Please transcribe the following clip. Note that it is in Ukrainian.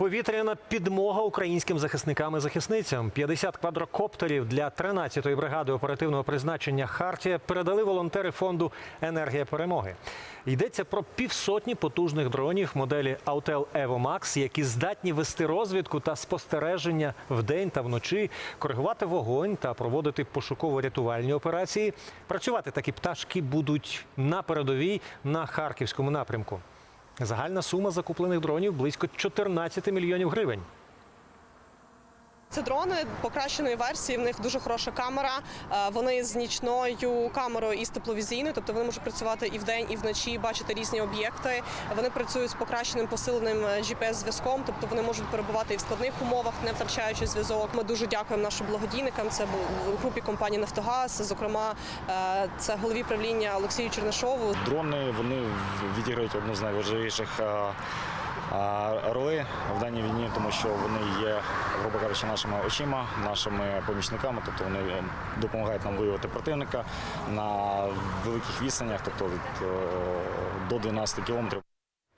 Повітряна підмога українським захисникам і захисницям. 50 квадрокоптерів для 13-ї бригади оперативного призначення Хартія передали волонтери фонду Енергія перемоги. Йдеться про півсотні потужних дронів моделі Autel Evo Max, які здатні вести розвідку та спостереження вдень та вночі, коригувати вогонь та проводити пошуково-рятувальні операції. Працювати такі пташки будуть на передовій на харківському напрямку. Загальна сума закуплених дронів близько 14 мільйонів гривень. Це дрони покращеної версії. В них дуже хороша камера. Е, Вони з нічною камерою і з тепловізійною, тобто вони можуть працювати і вдень, і вночі, бачити різні об'єкти. Вони працюють з покращеним посиленим gps зв'язком, тобто вони можуть перебувати і в складних умовах, не втрачаючи зв'язок. Ми дуже дякуємо нашим благодійникам. Це був групі компанії Нафтогаз. Зокрема, е, це голові правління Олексію Чернишову. Дрони вони відіграють одну з найважливіших а, в даній війні, тому що вони є, грубо кажучи, нашими очима, нашими помічниками, тобто вони допомагають нам виявити противника на великих відстанях, тобто від, е, до 12 кілометрів.